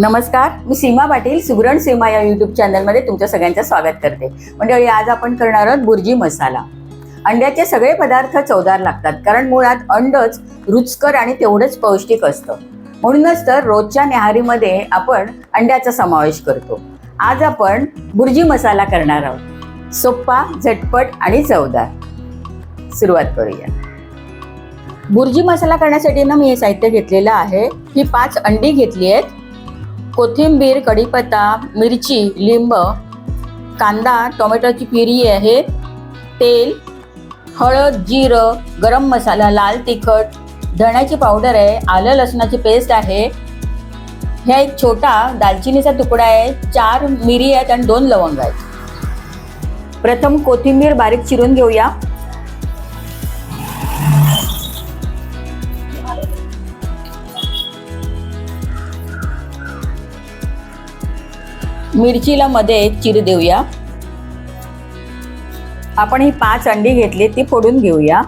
नमस्कार मी सीमा पाटील सुगरण सीमा या यूट्यूब चॅनलमध्ये तुमच्या सगळ्यांचं स्वागत करते. मंडळी आज आपण करणार आहोत बुर्जी मसाला. अंड्याचे सगळे पदार्थ चवदार लागतात कारण मुळात अंडच रुचकर आणि तेवढंच पौष्टिक असतं. म्हणूनच तर रोजच्या न्याहारीमध्ये आपण अंड्याचा समावेश करतो. आज आपण बुर्जी मसाला करणार आहोत. सोप्पा झटपट आणि चवदार. सुरुवात करूया. बुर्जी मसाला करण्यासाठी ना मी हे साहित्य घेतलेलं आहे. ही पाच अंडी घेतली आहेत. कोथिंबीर कढीपत्ता मिरची लिंब कांदा टोमॅटोची प्युरी आहे तेल हळद जिरं गरम मसाला लाल तिखट धण्याची पावडर आहे आलं लसणाची पेस्ट आहे. ह्या एक छोटा दालचिनीचा तुकडा आहे चार मिरी आहेत आणि दोन लवंग आहेत. प्रथम कोथिंबीर बारीक चिरून घेऊया. मिरचीला मध्ये चिर देऊया. आपण ही पाच अंडी घेतली ती फोडून घेऊया.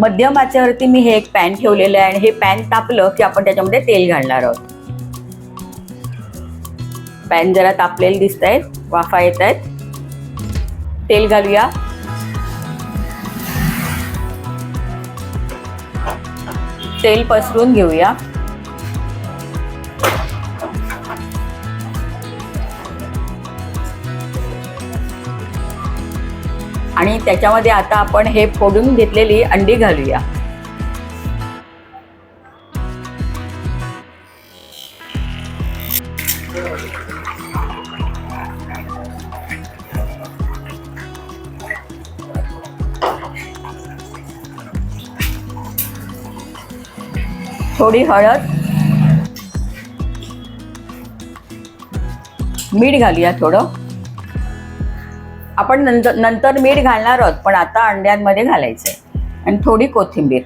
मध्यम आचेवरती मी हे एक पॅन ठेवलेलं आहे आणि हे पॅन तापलं की आपण त्याच्यामध्ये तेल घालणार आहोत. पॅन जरा तापलेले दिसत आहेत वाफा येत आहेत. तेल घालूया. तेल पसरून घेऊया. आणि त्याच्यामध्ये आता आपण हे फोडून घेतलेली अंडी घालूया. थोडी हळद मीठ घालूया थोडं. आपण नंतर नंतर मीठ घालणार आहोत पण आता अंड्यांमध्ये घालायचंय. आणि थोडी कोथिंबीर.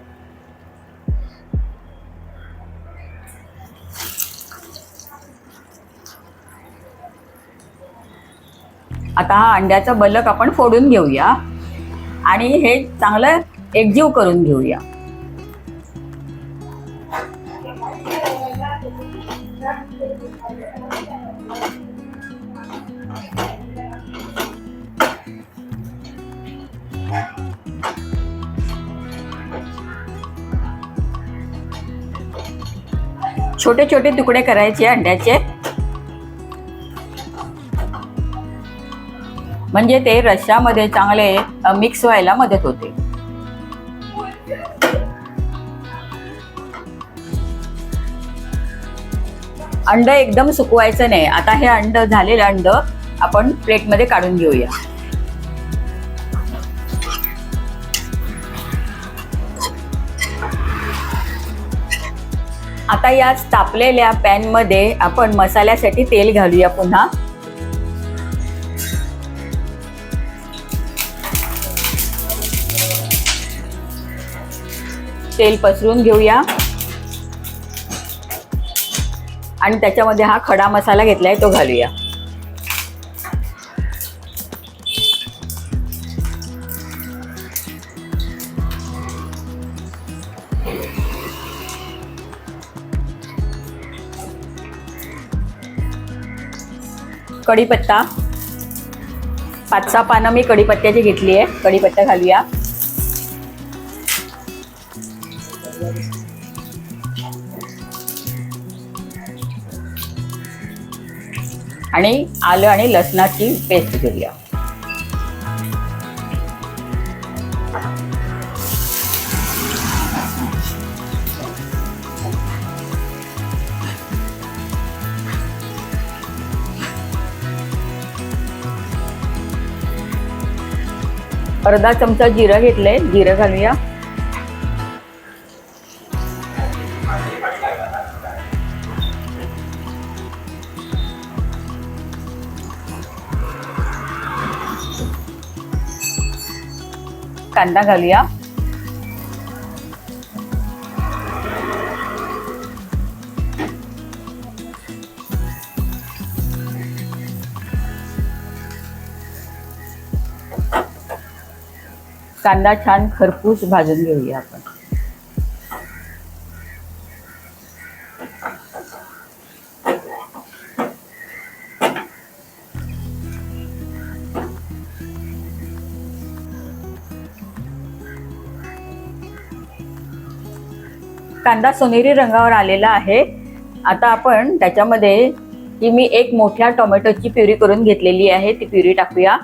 आता हा अंड्याचा बलक आपण फोडून घेऊया. आणि हे चांगलं एकजीव करून घेऊया. छोटे छोटे तुकडे करायचे अंड्याचे. म्हणजे ते रश्यामध्ये चांगले मिक्स व्हायला मदत होते. अंड एकदम सुकवायचं नाही. आता हे अंड झालेलं अंड आपण प्लेटमध्ये काढून घेऊया. आता याच तापलेल्या पॅनमध्ये आपण मसाल्यासाठी तेल घालूया पुन्हा. तेल पसरून घेऊया. आणि त्याच्यामध्ये हा खडा मसाला घेतलाय तो घालूया. कढीपत्ता. पाच सहा पानं मी कढीपत्त्याची घेतली आहे. कढीपत्ता घालूया. आणि आलं आणि लसणाची पेस्ट घेऊया अर्धा चमचा जिरं घेतलंय. जिरं घालूया. कांदा घालूया. कांदा छान खरपूस भाजून घेऊया आपण. कांदा सोनेरी रंगावर आलेला आहे. आता आपण त्याच्यामध्ये की मी एक मोठ्या टोमॅटोची प्युरी करून घेतलेली आहे ती प्युरी टाकूया.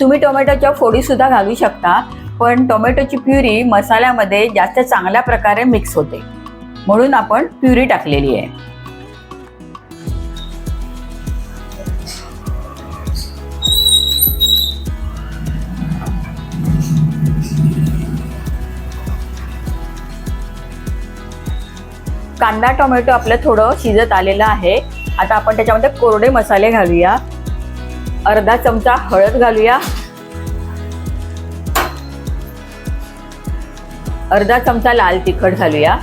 तुम्ही टोमॅटोच्या फोडी सुद्धा घालू शकता पण टोमॅटोची प्युरी मसाल्यामध्ये जास्त चांगल्या प्रकारे मिक्स होते. म्हणून आपण प्युरी टाकलेली आहे. कांदा टोमॅटो आपलं थोडं शिजत आलेलं आहे. आता आपण त्याच्यामध्ये कोरडे मसाले घालूया. अर्धा चमचा हळद घालूया. अर्धा चमचा लाल तिखट घालूया.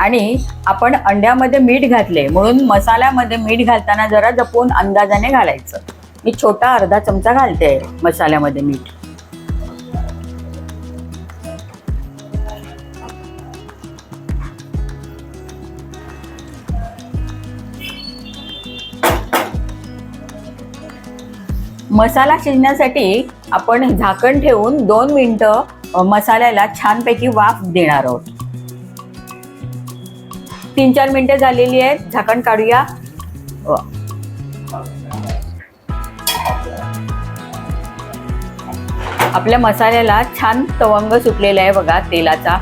आणि आपण अंड्यामध्ये मीठ घातले म्हणून मसाल्यामध्ये मीठ घालताना जरा जपून अंदाजाने घालायचं. मी छोटा अर्धा चमचा घालते मसाल्यामध्ये मीठ. मसाला शिजण्यासाठी आपण झाकण ठेवून दोन मिनटं मसाल्याला छानपैकी वाफ देणार आहोत. तीन चार मिनिटं झालेली आहेत. झाकण काढूया. आपल्या मसाल्याला छान तवंग सुटलेला आहे बघा तेलाचा.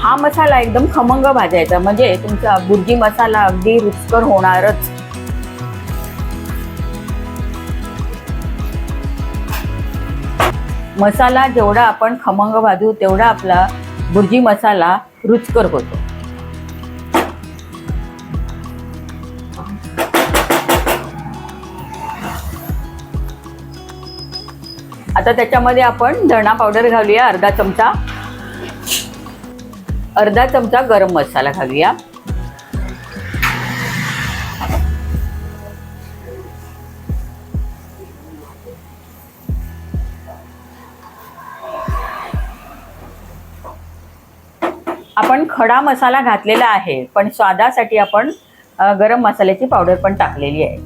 हा मसाला एकदम खमंग भाजायचा. म्हणजे तुमचा बुर्जी मसाला अगदी रुचकर होणारच. मसाला जेवढा आपण खमंग भाजू तेवढा आपला भुर्जी मसाला रुचकर होतो. आता त्याच्यामध्ये आपण धणा पावडर घालूया अर्धा चमचा. अर्धा चमचा गरम मसाला घालूया. आपण खडा मसाला घातलेला आहे पण स्वादासाठी आपण गरम मसाल्याची पावडर पण टाकलेली आहे.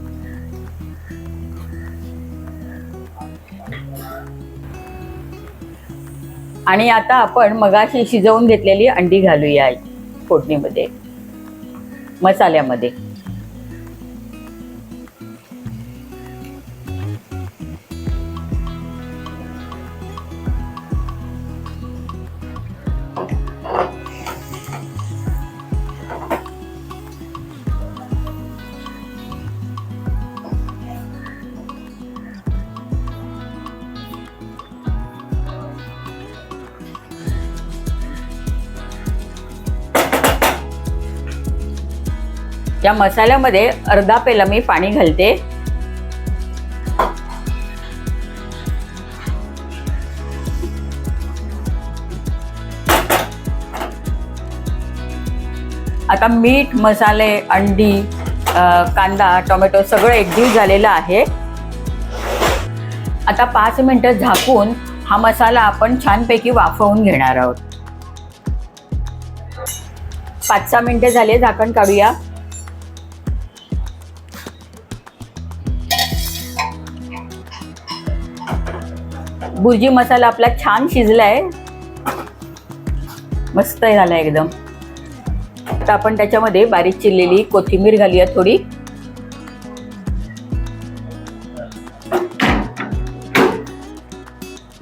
आणि आता आपण मगाशी शिजवून घेतलेली अंडी घालूया फोडणीमध्ये मसाल्यामध्ये. या मसाल्यामध्ये अर्धा पेला मी पाणी घालते. आता मीठ मसाले अंडी कांदा टोमॅटो सगळं एकजीव झालेलं आहे. आता पाच मिनिटं झाकून हा मसाला आपण छानपैकी वाफवून घेणार आहोत. पाच सहा मिनिटं झाले झाकण काढूया. भुर्जी मसाला आपला छान शिजलाय. मस्त झाला एकदम. आता आपण त्याच्यामध्ये बारीक चिरलेली कोथिंबीर घालूया थोडी.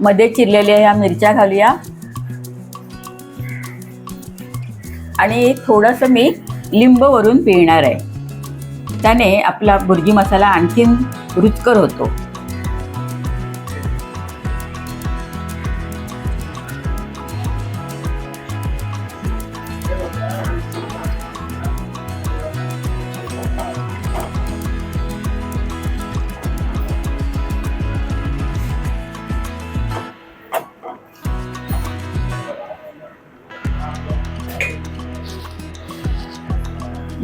मध्ये चिरलेल्या ह्या मिरच्या घालूया. आणि थोडंसं मी लिंब वरून पिळणार आहे. त्याने आपला भुर्जी मसाला आणखीन रुचकर होतो.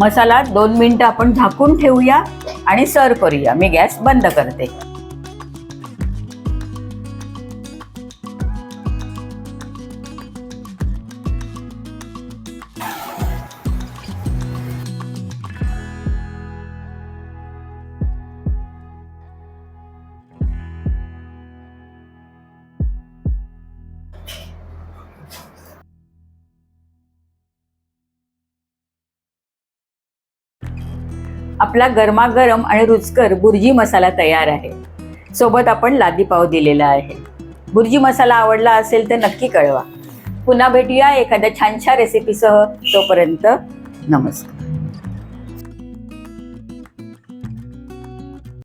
मसाला दोन मिनटं आपण झाकून ठेवूया आणि सर्व करूया. मी गॅस बंद करते. आपला गरमागरम आणि रुचकर बुर्जी मसाला तयार आहे. सोबत आपण लादी पाव दिलेला आहे. बुर्जी मसाला आवडला असेल तर नक्की कळवा. पुन्हा भेटूया एखाद्या छानशा रेसिपीसह तोपर्यंत नमस्कार.